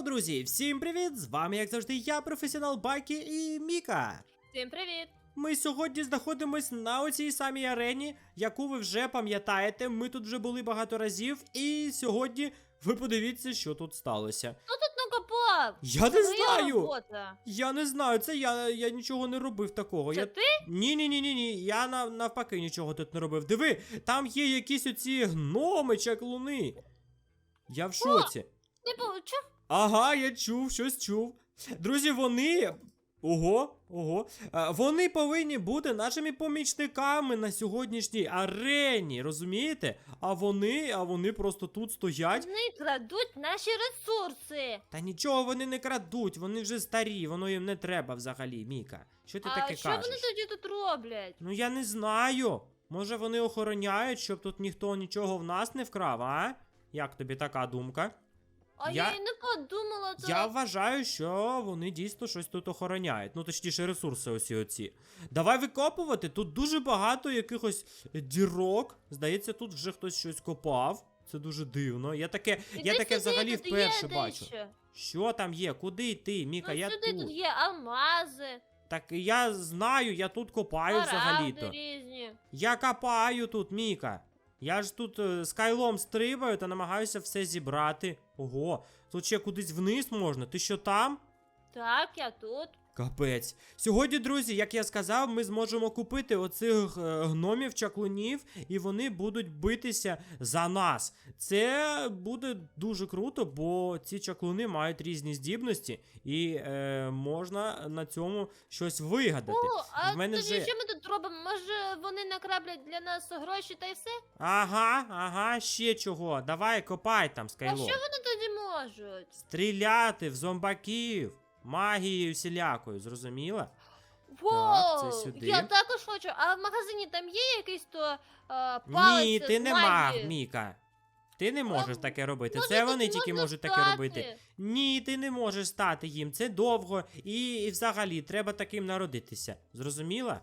Йоу, друзі! Всім привіт! З вами, як завжди, я, професіонал Бакі і Міка. Всім привіт! Ми сьогодні знаходимось на оцій самій арені, яку ви вже пам'ятаєте. Ми тут вже були багато разів, і сьогодні ви подивіться, що тут сталося. Хто тут накопав? Я не знаю! робота. Я не знаю, це я, я нічого не робив такого. Це я... ти? Ні, ні, ні, ні, ні. Я нав- навпаки нічого тут не робив. Диви, там є якісь оці гноми чаклуни. Я в шоці. Не получив? Ага, я чув, щось чув. Друзі, вони. Ого, ого. А, Вони повинні бути нашими помічниками на сьогоднішній арені, розумієте? А вони, а вони просто тут стоять. Вони крадуть наші ресурси. Та нічого вони не крадуть, вони вже старі, воно їм не треба взагалі, Міка. Що ти а таке що кажеш? вони тоді тут роблять? Ну я не знаю. Може вони охороняють, щоб тут ніхто нічого в нас не вкрав, а? Як тобі така думка? А Я- я, і не подумала, то Я вважаю, що вони дійсно щось тут охороняють. Ну, точніше, ресурси усі оці. Давай викопувати. Тут дуже багато якихось дірок. Здається, тут вже хтось щось копав. Це дуже дивно. Я таке, Іди я таке сюди, взагалі тут є вперше бачу. дещо. Що там є? Куди йти, Міка? Ну, я сюди тут. тут є алмази, Так я знаю, я тут копаю взагалі-то. різні. Я копаю тут, Міка. Я ж тут е, скайлом стрибаю та намагаюся все зібрати. Ого, тут ще кудись вниз можна. Ти що там? Так, я тут. Капець. Сьогодні, друзі, як я сказав, ми зможемо купити оцих е, гномів чаклунів, і вони будуть битися за нас. Це буде дуже круто, бо ці чаклуни мають різні здібності, і е, можна на цьому щось вигадати. О, а В мене тоді вже- що ми тут робимо? Може вони накраблять для нас гроші та й все? Ага, ага, ще чого. Давай копай там, А що вони тоді можуть? Стріляти в зомбаків. Магією всілякою, зрозуміла? Воу, це сюди. я також хочу. А в магазині там є якийсь то е, Ні, ти з не маг? Міка. Ти не можеш А, таке робити. Може, Це тут вони тільки можна можуть таке стати? робити. Ні, ти не можеш стати їм. Це довго і, і взагалі треба таким народитися. Зрозуміла?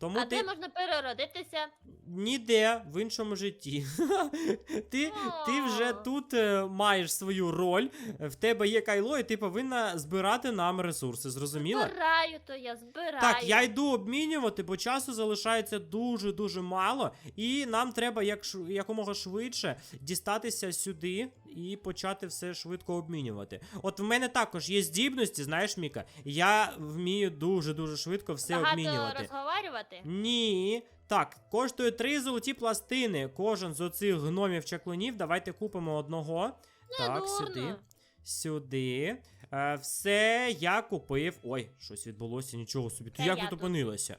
Тому А ти де можна переродитися? ніде в іншому житті. ти, ти вже тут е, маєш свою роль. В тебе є кайло, і ти повинна збирати нам ресурси. Зрозуміла? Збираю, то я збираю. Так, я йду обмінювати, бо часу залишається дуже-дуже мало, і нам треба як якомога швидше дістатися сюди і почати все швидко обмінювати. От в мене також є здібності, знаєш, Міка. Я вмію дуже-дуже швидко все Багато обмінювати. розговарювати. Ні. Так, коштує три золоті пластини. Кожен з оцих гномів чаклунів. Давайте купимо одного. так, дурно. сюди. Сюди. Е, все я купив. Ой, щось відбулося, нічого собі. Ти як я тут тут. опинилася?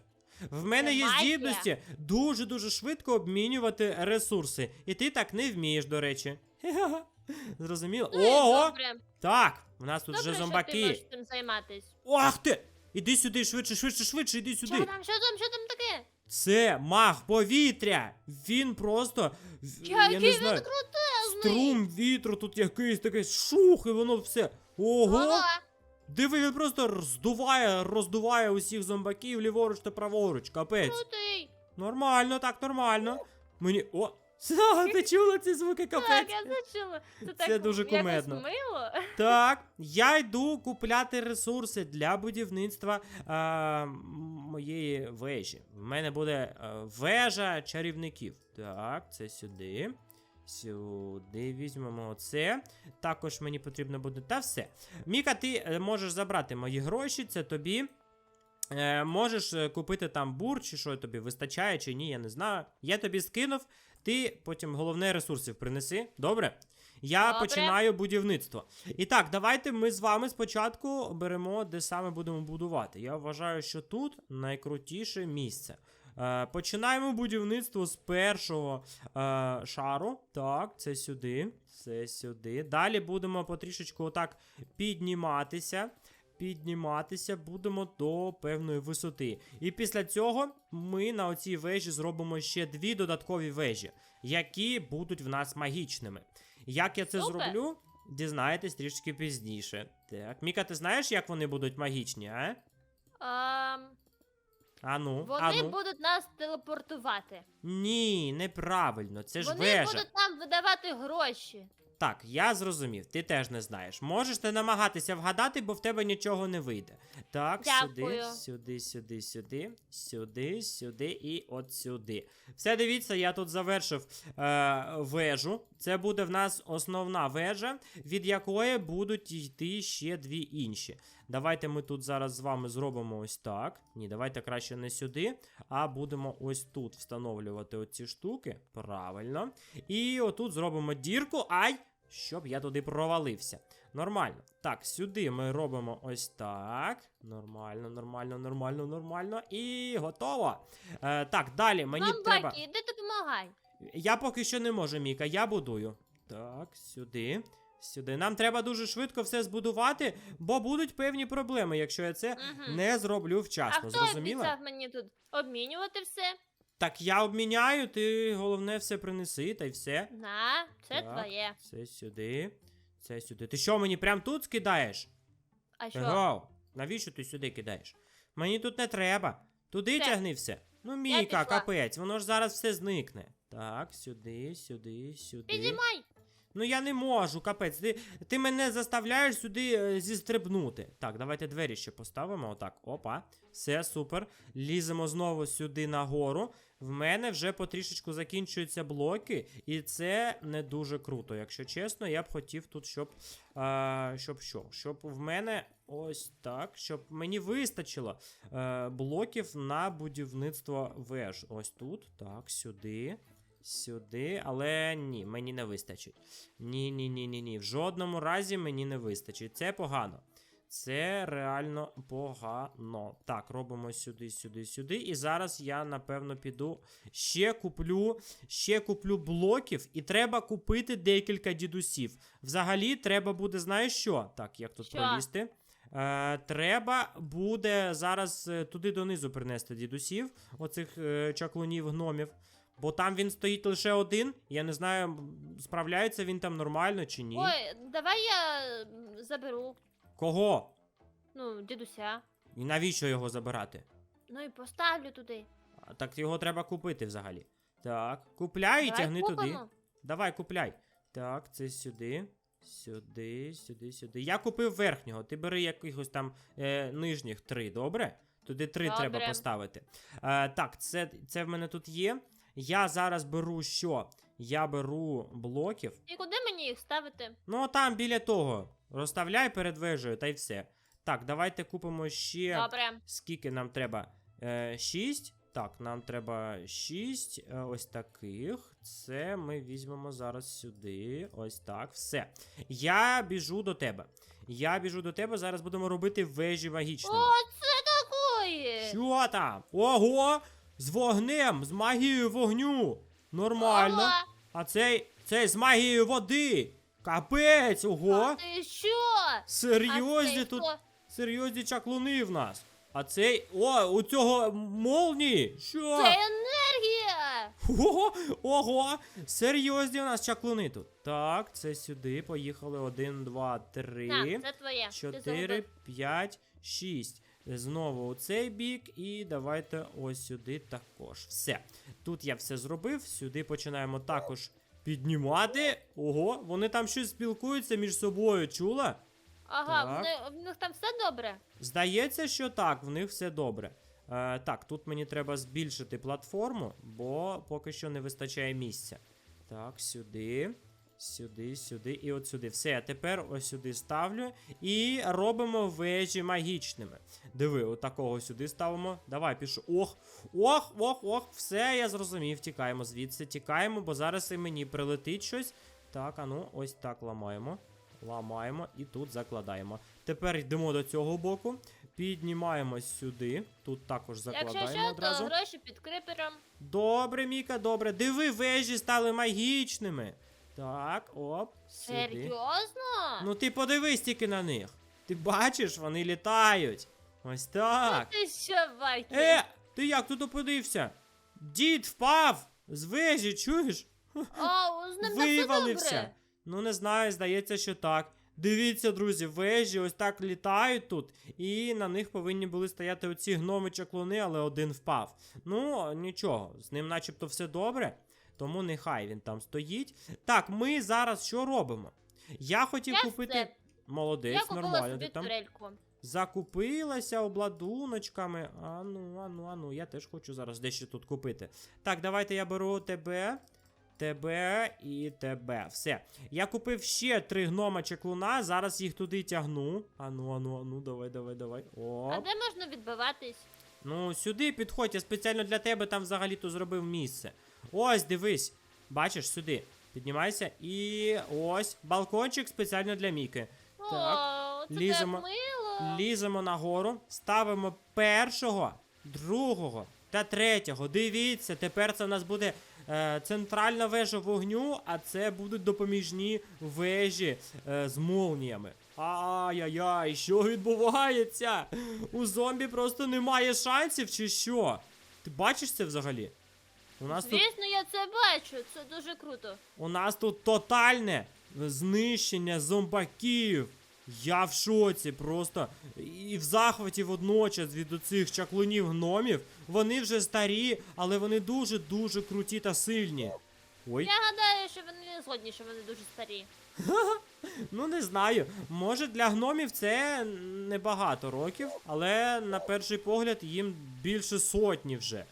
В мене є магія. здібності дуже-дуже швидко обмінювати ресурси. І ти так не вмієш, до речі. Зрозуміло? Ну, і Ого! добре. Так, в нас тут Добре, вже що ти зомбаки. можеш цим займатись. Ах ти! Іди сюди, швидше, швидше, швидше, іди сюди. Що там, що там, що там таке? Це маг повітря. Він просто. в- Який я не він знаю. крутезний. Струм вітру, тут якийсь такий шух, і воно все. Ого! Ага. Диви, він просто роздуває, роздуває усіх зомбаків ліворуч та праворуч. Капець. Крутий. Нормально, так, нормально. Мені. О! Ха, Ти чула ці звуки, Так, я зачула. Це, Це так дуже якось мило. Так, я йду купляти ресурси для будівництва а, моєї вежі. В мене буде а, вежа чарівників. Так, це сюди. Сюди візьмемо оце. Також мені потрібно буде. Та все. Міка, ти е, можеш забрати мої гроші, це тобі. Е, можеш е, купити там бур, чи що тобі вистачає, чи ні, я не знаю. Я тобі скинув, ти потім головне ресурсів принеси. Добре? Я Добре. починаю будівництво. І так, давайте ми з вами спочатку беремо, де саме будемо будувати. Я вважаю, що тут найкрутіше місце. Е, починаємо будівництво з першого е, шару. Так, це сюди. Це сюди. Далі будемо потрішечку отак підніматися. Підніматися будемо до певної висоти. І після цього ми на оцій вежі зробимо ще дві додаткові вежі, які будуть в нас магічними. Як я це Супер. зроблю, дізнаєтесь трішки пізніше. Так, Міка, ти знаєш, як вони будуть магічні, а? Ам, Ану, вони ану. будуть нас телепортувати. Ні, неправильно, це ж вони вежа. будуть нам видавати гроші. Так, я зрозумів, ти теж не знаєш. Можеш ти намагатися вгадати, бо в тебе нічого не вийде. Так, Дякую. сюди, сюди, сюди, сюди, сюди, сюди і от сюди. Все, дивіться, я тут завершив е, вежу. Це буде в нас основна вежа, від якої будуть йти ще дві інші. Давайте ми тут зараз з вами зробимо ось так. Ні, давайте краще не сюди, а будемо ось тут встановлювати оці штуки. Правильно. І отут зробимо дірку. Ай! Щоб я туди провалився. Нормально. Так, сюди ми робимо ось так. Нормально, нормально, нормально, нормально. І готово. Е, так, далі мені Вам треба. Бакі, іди допомагай. Я поки що не можу, Міка, я будую. Так, сюди. Сюди. Нам треба дуже швидко все збудувати, бо будуть певні проблеми, якщо я це Мгм. не зроблю А вчасно. хто Зрозуміла? обіцяв мені тут обмінювати все? Так я обміняю, ти головне все принеси, та й все. На, це Так. твоє. Це сюди. Це сюди. Ти що, мені прям тут скидаєш? А що? Гоу, навіщо ти сюди кидаєш? Мені тут не треба. Туди Все. тягни все. Ну, Я Міка, пішла. капець, воно ж зараз все зникне. Так, сюди, сюди, сюди. Підіймай. Ну я не можу, капець. Ти, ти мене заставляєш сюди е, зістрибнути. Так, давайте двері ще поставимо. Отак. Опа. Все, супер. Ліземо знову сюди нагору. В мене вже потрішечку закінчуються блоки, і це не дуже круто. Якщо чесно, я б хотів тут, щоб. А, щоб що? Щоб в мене ось так, щоб мені вистачило е, блоків на будівництво веж. Ось тут. Так, сюди. Сюди, але ні, мені не вистачить. Ні, ні, ні, ні, ні. В жодному разі мені не вистачить. Це погано. Це реально погано. Так, робимо сюди, сюди, сюди. І зараз я, напевно, піду. Ще куплю, ще куплю блоків, і треба купити декілька дідусів. Взагалі, треба буде, знаєш що? Так, як тут Що? пролізти? Е, треба буде зараз е, туди донизу принести дідусів, оцих е, чаклунів гномів. Бо там він стоїть лише один. Я не знаю, справляється він там нормально чи ні. Ой, давай я заберу. Кого? Ну, дідуся. І навіщо його забирати? Ну і поставлю туди. А, Так його треба купити взагалі. Так, купляй і Давай тягни туди. Давай, купляй. Так, це сюди. Сюди, сюди, сюди. Я купив верхнього. Ти бери якихось там е, нижніх три, добре? Туди три Добре. треба поставити. Е, так, це, це в мене тут є. Я зараз беру що? Я беру блоків. І куди мені їх ставити? Ну, там біля того. Розставляй перед вежею, та й все. Так, давайте купимо ще. Добре. Скільки нам треба? Е, 6. Так, нам треба 6 е, ось таких. Це ми візьмемо зараз сюди. Ось так. Все. Я біжу до тебе. Я біжу до тебе. Зараз будемо робити вежі магічними. О, це такої! Що там? Ого! З вогнем, з магією вогню. Нормально. Ого! А цей, цей з магією води. Капець, ого! А ти що? Серйозні а тут. хто? Серйозні чаклуни в нас. А цей. О, у цього молнії. Що? Це енергія! Ого, ого! Серйозні у нас чаклуни тут. Так, це сюди. Поїхали. Один, два, три. Так, це твоє. Ти Чотири, п'ять, шість. Знову у цей бік, і давайте ось сюди також. Все. Тут я все зробив. Сюди починаємо також піднімати. Ого, вони там щось спілкуються між собою, чула? Ага, Так. вони, в них там все добре. Здається, що так, в них все добре. Е, так, тут мені треба збільшити платформу, бо поки що не вистачає місця. Так, сюди, сюди, сюди і от сюди. Все, тепер ось сюди ставлю і робимо вежі магічними. Диви, отакого сюди ставимо. Давай, пішу. Ох, ох, ох, ох, все, я зрозумів. Тікаємо звідси, тікаємо, бо зараз і мені прилетить щось. Так, а ну, ось так ламаємо. Ламаємо і тут закладаємо. Тепер йдемо до цього боку, піднімаємось сюди. Тут також закладаємо Якщо що, одразу. то гроші під крипером. Добре, Міка, добре. Диви, вежі стали магічними. Так, оп. Сюди. Серйозно? Ну ти подивись тільки на них. Ти бачиш, вони літають. Ось так. Ти що, Бакі? Е, ти як тут опинився? Дід впав з вежі, чуєш? О, з ним Вивалився. добре. Ну, не знаю, здається, що так. Дивіться, друзі, вежі ось так літають тут, і на них повинні були стояти оці гноми чаклуни, але один впав. Ну, нічого, з ним начебто все добре. Тому нехай він там стоїть. Так, ми зараз що робимо? Я хотів Я купити. все. Молодець, Я купила нормально. собі Ти там турельку. закупилася обладуночками. Ану, ану, ану, я теж хочу зараз дещо тут купити. Так, давайте я беру тебе. Тебе і тебе. Все. Я купив ще три гнома чеклуна. Зараз їх туди тягну. Ану, ану, ану, давай, давай, давай. Оп. А де можна відбиватись? Ну, сюди підходь, я спеціально для тебе там взагалі-то зробив місце. Ось, дивись. Бачиш, сюди. Піднімайся. І ось балкончик спеціально для Міки. О, це ліземо. так мило. Ліземо нагору, ставимо першого, другого та третього. Дивіться, тепер це в нас буде е, центральна вежа вогню, а це будуть допоміжні вежі е, з молніями. Ай-яй-яй, що відбувається? У зомбі просто немає шансів, чи що? Ти бачиш це взагалі? У нас тут Звісно, я це бачу. Це дуже круто. у нас тут тотальне знищення зомбаків. Я в шоці просто. І в захваті водночас від оцих чаклунів гномів. Вони вже старі, але вони дуже-дуже круті та сильні. Ой, Я гадаю, що вони не згодні, що вони дуже старі. ну не знаю. Може для гномів це небагато років, але на перший погляд їм більше сотні вже.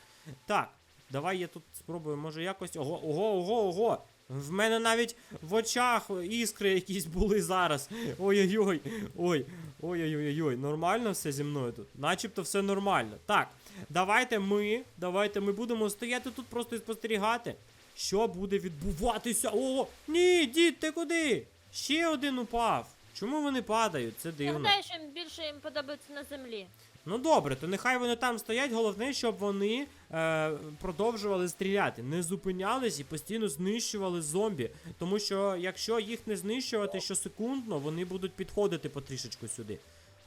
Так, давай я тут спробую, може якось. Ого, ого, ого, ого. В мене навіть в очах іскри якісь були зараз. Ой-ой-ой. Ой. Ой-ой-ой, нормально все зі мною тут. Начебто все нормально. Так, давайте ми. Давайте ми будемо стояти тут просто і спостерігати. Що буде відбуватися? О, ні, дід, ти куди? Ще один упав. Чому вони падають? Це дивно. що їм більше їм подобається на землі. Ну добре, то нехай вони там стоять. Головне, щоб вони е, продовжували стріляти, не зупинялись і постійно знищували зомбі. Тому що якщо їх не знищувати щосекундно, вони будуть підходити потрішечку сюди.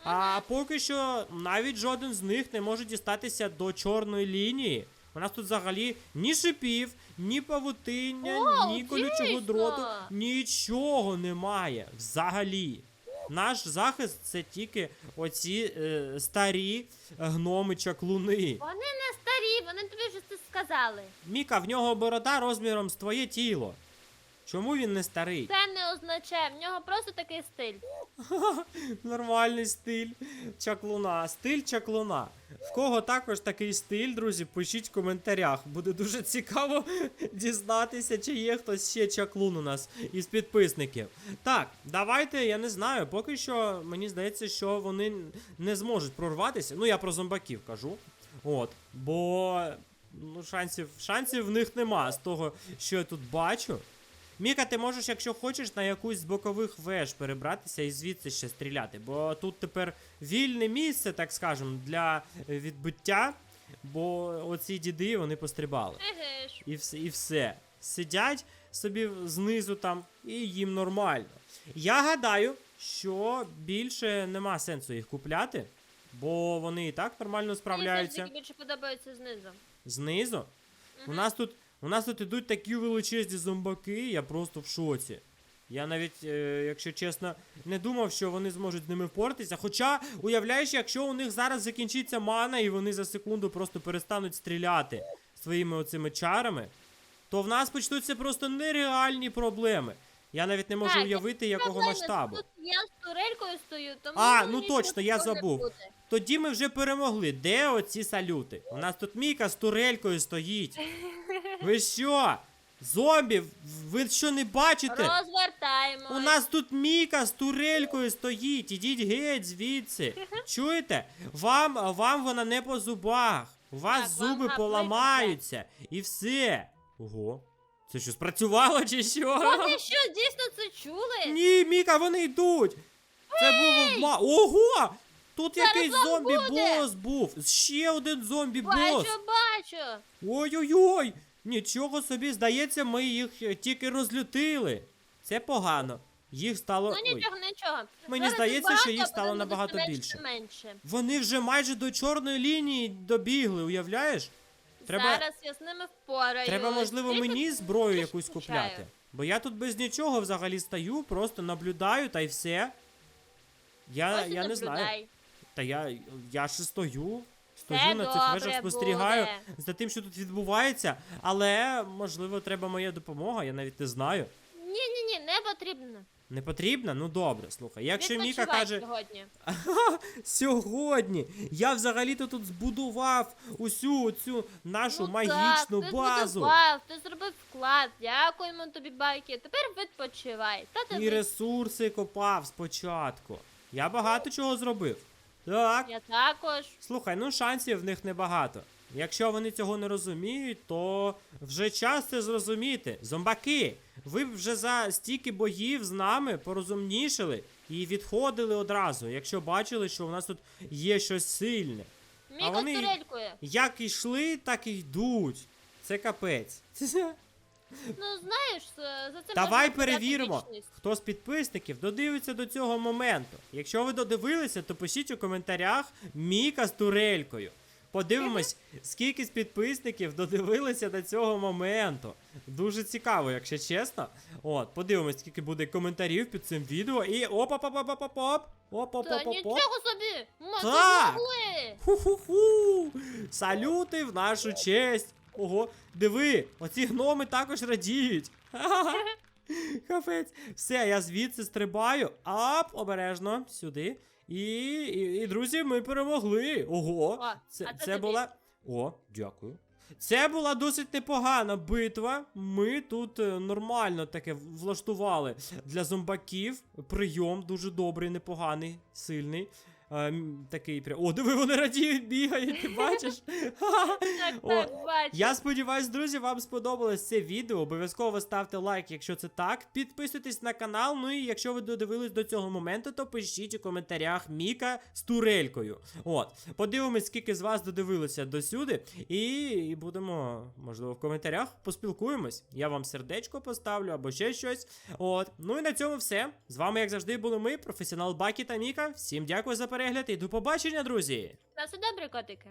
А поки що навіть жоден з них не може дістатися до чорної лінії. У нас тут взагалі ні шипів, ні павутиння, О, ні колючого дійсно! дроту, нічого немає взагалі. Наш захист це тільки оці е, старі гноми чаклуни. Вони не старі, вони тобі вже це сказали. Міка, в нього борода розміром з твоє тіло. Чому він не старий? Це не означає, в нього просто такий стиль. Нормальний стиль чаклуна. Стиль чаклуна. В кого також такий стиль, друзі, пишіть в коментарях. Буде дуже цікаво дізнатися, чи є хтось ще чаклун у нас із підписників. Так, давайте, я не знаю, поки що мені здається, що вони не зможуть прорватися. Ну, я про зомбаків кажу. От, бо ну, шансів, шансів в них нема з того, що я тут бачу. Міка, ти можеш, якщо хочеш, на якусь з бокових веж перебратися і звідси ще стріляти. Бо тут тепер вільне місце, так скажем, для відбиття. Бо оці діди вони пострибали. Еге ж. І все, і все. Сидять собі знизу там, і їм нормально. Я гадаю, що більше нема сенсу їх купляти, бо вони і так нормально Мені справляються. таки більше подобається знизу. Знизу. У нас тут. У нас тут ідуть такі величезні зомбаки, я просто в шоці. Я навіть, е, якщо чесно, не думав, що вони зможуть з ними впоратися. Хоча, уявляєш, якщо у них зараз закінчиться мана і вони за секунду просто перестануть стріляти своїми оцими чарами, то в нас почнуться просто нереальні проблеми. Я навіть не можу Так, уявити, якого Проблеми, масштабу. Тут я з турелькою стою, тому А, ну, ну нічого точно, я такого не забув. буде. Тоді ми вже перемогли. Де оці салюти? У нас тут Міка з турелькою стоїть. Ви що? Зомбі, ви що не бачите? Розвертаємо. У нас тут Міка з турелькою стоїть. Ідіть геть звідси. Чуєте? Вам, вам вона не по зубах. У вас Так, зуби поламаються. І все. Ого. Це що, спрацювало чи що? Вони що, дійсно це чули? Ні, Міка, вони йдуть. Це був обма. Ого! Тут Зараз якийсь зомбі бос був. Ще один зомбі бос. Бачу, бачу. Ой-ой-ой! Нічого собі, здається, ми їх е, тільки розлютили. Це погано. Їх стало. Ну Ой. нічого, нічого. Мені Зараз здається, їх що їх стало набагато більше. Менше. Вони вже майже до чорної лінії добігли, уявляєш? Треба, Зараз я з ними впораюсь. треба можливо, Тільки мені зброю трішки якусь скучаю. купляти. Бо я тут без нічого взагалі стою, просто наблюдаю та й все. Я, Ось і я не знаю. наблюдай. Та я, я ще стою. Стою на цих вежах, спостерігаю буде. за тим, що тут відбувається, але можливо треба моя допомога, я навіть не знаю. Ні, ні, ні, не потрібно. Не потрібна? Ну добре, слухай. Якщо Міка каже, сьогодні. сьогодні я взагалі-то тут збудував усю цю нашу ну, магічну так, базу. Ти збудував, ти зробив вклад. Дякуємо тобі, байки. Тепер відпочивай. Та ти І ресурси копав спочатку. Я багато чого зробив. Так. Я також. Слухай, ну шансів в них небагато. Якщо вони цього не розуміють, то вже час це зрозуміти. Зомбаки, ви б вже за стільки боїв з нами порозумнішили і відходили одразу, якщо бачили, що у нас тут є щось сильне. Міка вони- з турелькою. Як йшли, так і йдуть. Це капець. Ну знаєш, за за це Давай перевіримо, хто з підписників додивиться до цього моменту. Якщо ви додивилися, то пишіть у коментарях Міка з турелькою. Подивимось, скільки з підписників додивилися до цього моменту. Дуже цікаво, якщо чесно. От, подивимось, скільки буде коментарів під цим відео. І оп-оп-оп-оп-оп-оп. Та Оп-оп-оп-оп. нічого собі! Ми Так. Ху-ху-ху! Салюти в нашу честь! Ого, диви, оці гноми також радіють. Капець. Все, я звідси стрибаю. Ап, обережно, сюди. І, і, і друзі, ми перемогли. Ого. О, Це, а це це була. О, дякую. Це була досить непогана битва. Ми тут е, нормально таке влаштували для зомбаків. Прийом дуже добрий, непоганий, сильний. Такий прям. О, диви, вони радіють, бігають, ти бачиш? Так, так, бачу. я сподіваюсь, друзі, вам сподобалось це відео. Обов'язково ставте лайк, якщо це так. Підписуйтесь на канал. Ну і якщо ви додивились до цього моменту, то пишіть у коментарях Міка з турелькою. От, подивимось, скільки з вас додивилося досюди. І, і будемо, можливо, в коментарях поспілкуємось. Я вам сердечко поставлю або ще щось. От, ну і на цьому все. З вами, як завжди, були ми, професіонал Бакі та Міка. Всім дякую за перегляд і до побачення, друзі! На все добре, котики.